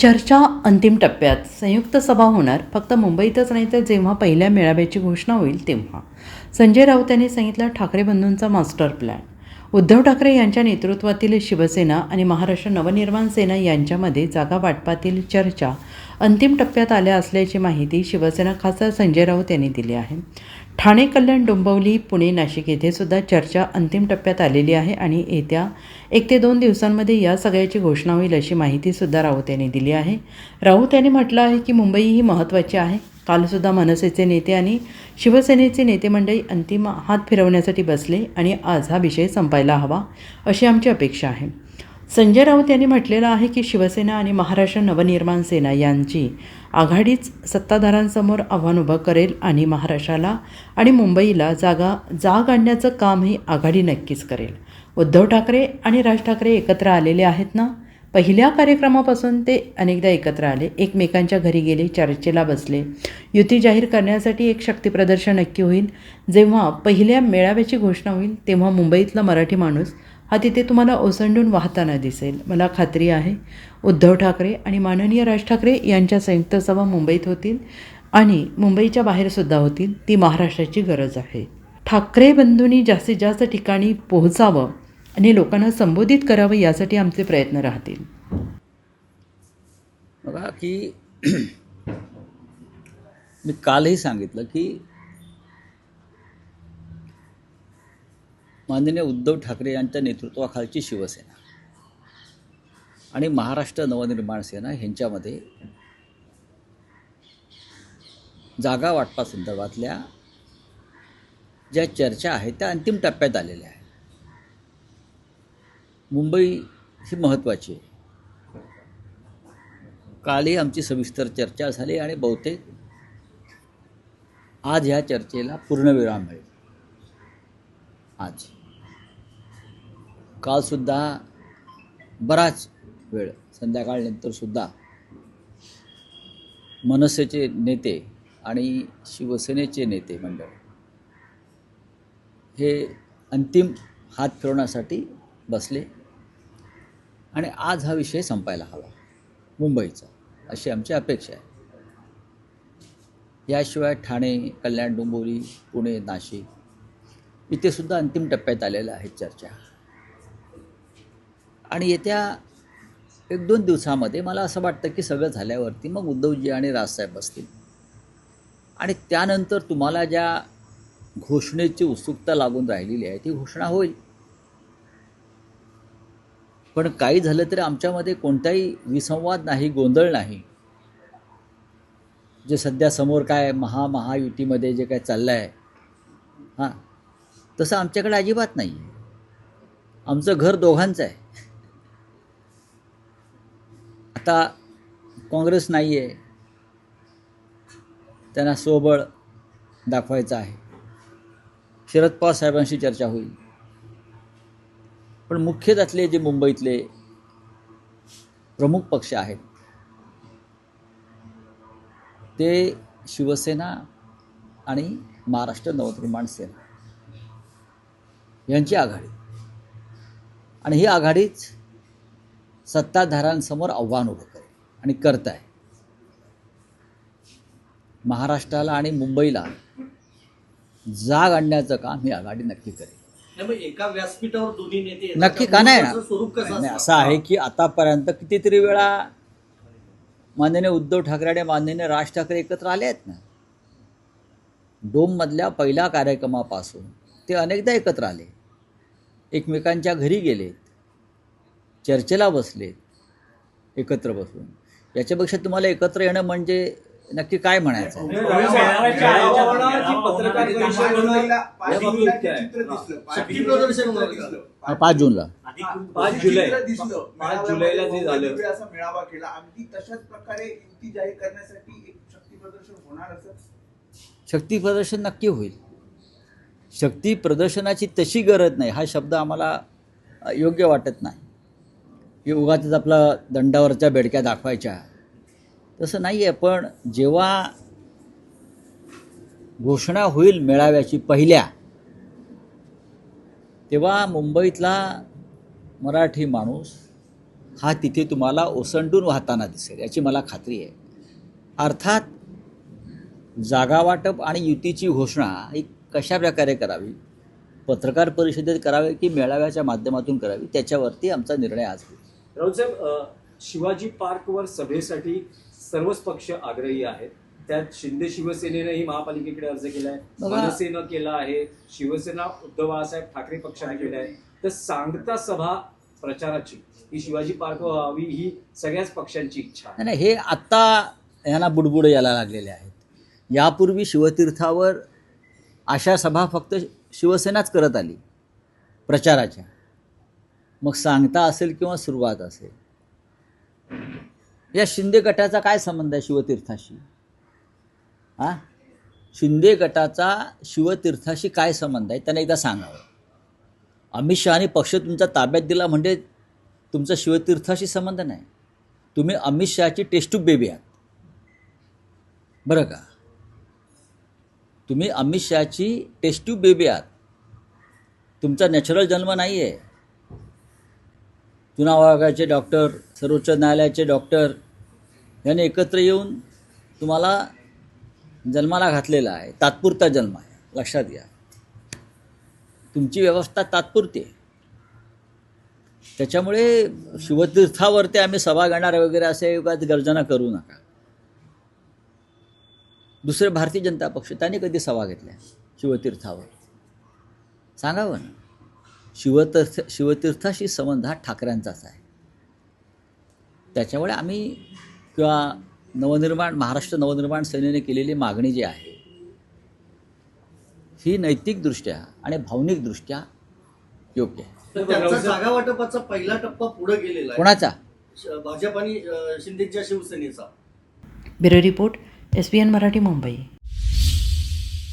चर्चा अंतिम टप्प्यात. संयुक्त सभा होणार. फक्त मुंबईतच नाही तर जेव्हा पहिल्या मेळाव्याची घोषणा होईल तेव्हा. संजय राऊत यांनी सांगितलं ठाकरे बंधूंचा मास्टर प्लॅन. उद्धव ठाकरे यांच्या नेतृत्वातील शिवसेना आणि महाराष्ट्र नवनिर्माण सेना यांच्यामध्ये जागा वाटपातील चर्चा अंतिम टप्प्यात आल्या असल्याची माहिती शिवसेना खासदार संजय राऊत यांनी दिली आहे. ठाणे कल्याण डोंबवली पुणे नाशिक येथे सुद्धा चर्चा अंतिम टप्प्यात आलेली आहे आणि येत्या एक ते दोन दिवसांमध्ये या सगळ्याची घोषणा होईल अशी माहितीसुद्धा राऊत यांनी दिली आहे. राऊत यांनी म्हटलं आहे की मुंबई ही महत्त्वाची आहे. कालसुद्धा मनसेचे नेते आणि शिवसेनेचे नेते मंडळी अंतिम हात फिरवण्यासाठी बसले आणि आज हा विषय संपायला हवा अशी आमची अपेक्षा आहे. संजय राऊत यांनी म्हटलेलं आहे की शिवसेना आणि महाराष्ट्र नवनिर्माण सेना यांची आघाडीच सत्ताधारांसमोर आव्हान उभं करेल आणि महाराष्ट्राला आणि मुंबईला जागा जाग आणण्याचं काम ही आघाडी नक्कीच करेल. उद्धव ठाकरे आणि राज ठाकरे एकत्र आलेले आहेत ना? पहिल्या कार्यक्रमापासून ते अनेकदा एकत्र आले एकमेकांच्या घरी गेले चर्चेला बसले. युती जाहीर करण्यासाठी एक शक्तीप्रदर्शन नक्की होईल. जेव्हा पहिल्या मेळाव्याची घोषणा होईल तेव्हा मुंबईतला मराठी माणूस हा तिथे तुम्हाला ओसंडून वाहताना दिसेल. मला खात्री आहे. उद्धव ठाकरे आणि माननीय राज ठाकरे यांच्या संयुक्त सभा मुंबईत होतील आणि मुंबईच्या बाहेरसुद्धा होतील. ती महाराष्ट्राची गरज आहे. ठाकरे बंधूंनी जास्तीत जास्त ठिकाणी पोहोचावं आणि लोकांना संबोधित करावं यासाठी आमचे प्रयत्न राहतील. बघा की मी कालही सांगितलं की माननीय उद्धव ठाकरे यांच्या नेतृत्वाखालची शिवसेना आणि महाराष्ट्र नवनिर्माण सेना ह्यांच्यामध्ये जागा वाटपासंदर्भातल्या ज्या चर्चा आहेत त्या अंतिम टप्प्यात आलेल्या आहेत. मुंबई ही महत्त्वाची आहे. कालही आमची सविस्तर चर्चा झाली आणि बहुतेक आज ह्या चर्चेला पूर्णविराम मिळेल. आज. कालसुद्धा बराच वेळ संध्याकाळनंतरसुद्धा मनसेचे नेते आणि शिवसेनेचे नेते मंडळ हे अंतिम हात फिरवण्यासाठी बसले आणि आज हा विषय संपायला हवा मुंबईचा अशी आमची अपेक्षा आहे. याशिवाय ठाणे कल्याण डोंबिवली पुणे नाशिक इथे सुद्धा अंतिम टप्प्यात आलेल्या आहेत चर्चा. आणि येत्या एक दोन दिवसामध्ये मला असं वाटतं की सगळं झाल्यावरती मग उद्धवजी आणि राजसाहेब बसतील. आणि त्यानंतर तुम्हाला ज्या घोषणेची उत्सुकता लागून राहिलेली आहे ती घोषणा होईल. पण काही झालं तरी आमच्यामध्ये कोणताही विसंवाद नाही गोंधळ नाही. जे सध्या समोर काय महा महायुतीमध्ये जे काय चाललं आहे हां तसं आमच्याकडे अजिबात नाही आहे आमचं घर दोघांचं आहे. आता काँग्रेस नाही आहे त्यांना सोबळ दाखवायचं आहे. शरद पवार साहेबांशी चर्चा होईल. पण मुख्य त्यातले जे मुंबईतले प्रमुख पक्ष आहेत ते शिवसेना आणि महाराष्ट्र नवनिर्माण सेना यांची आघाडी. आणि ही आघाडीच सत्ताधाऱ्यांसमोर आव्हान उभं करेल आणि करत आहे महाराष्ट्राला आणि मुंबईला जाग आणण्याचं काम ही आघाडी नक्की करेल. नाही, मग एका व्यासपीठावर दोन्ही नेते येतात. नक्की का नाही स्वरूप कसं असतं? असं आहे की आतापर्यंत कितीतरी वेळा माननीय उद्धव ठाकरे आणि माननीय राज ठाकरे एकत्र आले आहेत ना? डोममधल्या पहिल्या कार्यक्रमापासून ते अनेकदा एकत्र आले. एकमेकांच्या घरी गेलेत. चर्चेला बसलेत एकत्र बसून याच्यापेक्षा तुम्हाला एकत्र येणं म्हणजे नक्की काय म्हणायचं? हा, पाच जूनला पाच जुलै पाच जुलैला जे झालं असा मेळावा केला अगदी तशाच प्रकारे युती जाहीर करण्यासाठी एक शक्ती प्रदर्शन होणार असं शक्ती प्रदर्शन नक्की होईल शक्ती प्रदर्शनाची तशी गरज नाही हा शब्द आम्हाला योग्य वाटत नाही की उगाच आपला दंडावरच्या बेडक्या दाखवायच्या. तसं नाही आहे पण जेव्हा घोषणा होईल मेळाव्याची पहिल्या तेव्हा मुंबईतला मराठी माणूस हा तिथे तुम्हाला ओसंडून वाहताना दिसेल याची मला खात्री आहे. अर्थात जागा वाटप आणि युतीची घोषणा ही कशा प्रकारे करावी? पत्रकार परिषदेत करावी की मेळाव्याच्या माध्यमातून करावी? त्याच्यावरती आमचा निर्णय आज होईल. राऊत साहेब अ, शिवाजी पार्कवर सभेसाठी सर्वच पक्ष आग्रही आहेत. त्यात शिंदे शिवसेनेनंही महापालिकेकडे अर्ज केलाय. मनसेनं केला आहे. शिवसेना उद्धव बाळासाहेब ठाकरे पक्षाने केला आहे तर सांगता सभा प्रचाराची ही शिवाजी पार्क व्हावी ही सगळ्याच पक्षांची इच्छा नाही हे आत्ता यांना बुडबुड यायला लागलेले आहेत. यापूर्वी शिवतीर्थावर अशा सभा फक्त शिवसेनाच करत आली प्रचाराच्या. मग सांगता असेल किंवा सुरुवात असेल. या शिंदे गटाचा काय संबंध आहे शिवतीर्थाशी? हा शिंदे गटाचा शिवतीर्थाशी काय संबंध आहे? त्यांना एकदा सांगावं. अमित शहाने पक्ष तुमचा ताब्यात दिला म्हणजे तुमचा शिवतीर्थाशी संबंध नाही. तुम्ही अमित शहाची टेस्ट्यूब बेबी आहात. बरं का? तुम्ही अमित शहाची टेस्ट्यूब बेबी आहात. तुमचा नॅचरल जन्म नाही आहे चुनाव डॉक्टर सर्वोच्च न्यायालयाचे डॉक्टर यांनी एकत्र येऊन तुम्हाला जन्माला घातलेला आहे. तात्पुरता जन्म आहे. लक्षात घ्या. तुमची व्यवस्था तात्पुरती आहे. त्याच्यामुळे शिवतीर्थावरती आम्ही सभा घेणार वगैरे असे उगाच गर्जना करू नका. दुसरे भारतीय जनता पक्ष त्यांनी कधी सभा घेतल्या? शिवतीर्थावर. सांगावं ना शिवतीर्थ शिवतीर्थाशी संबंध हा ठाकऱ्यांचाच आहे. त्याच्यामुळे आम्ही किंवा नवनिर्माण महाराष्ट्र नवनिर्माण सेनेने केलेली मागणी जी आहे ही नैतिकदृष्ट्या आणि भावनिकदृष्ट्या योग्य आहे. जागा वाटपाचा पहिला टप्पा पुढे गेलेला आहे. कोणाचा? भाजप आणि शिंदेच्या शिवसेनेचा. Bureau report S B N Marathi Mumbai.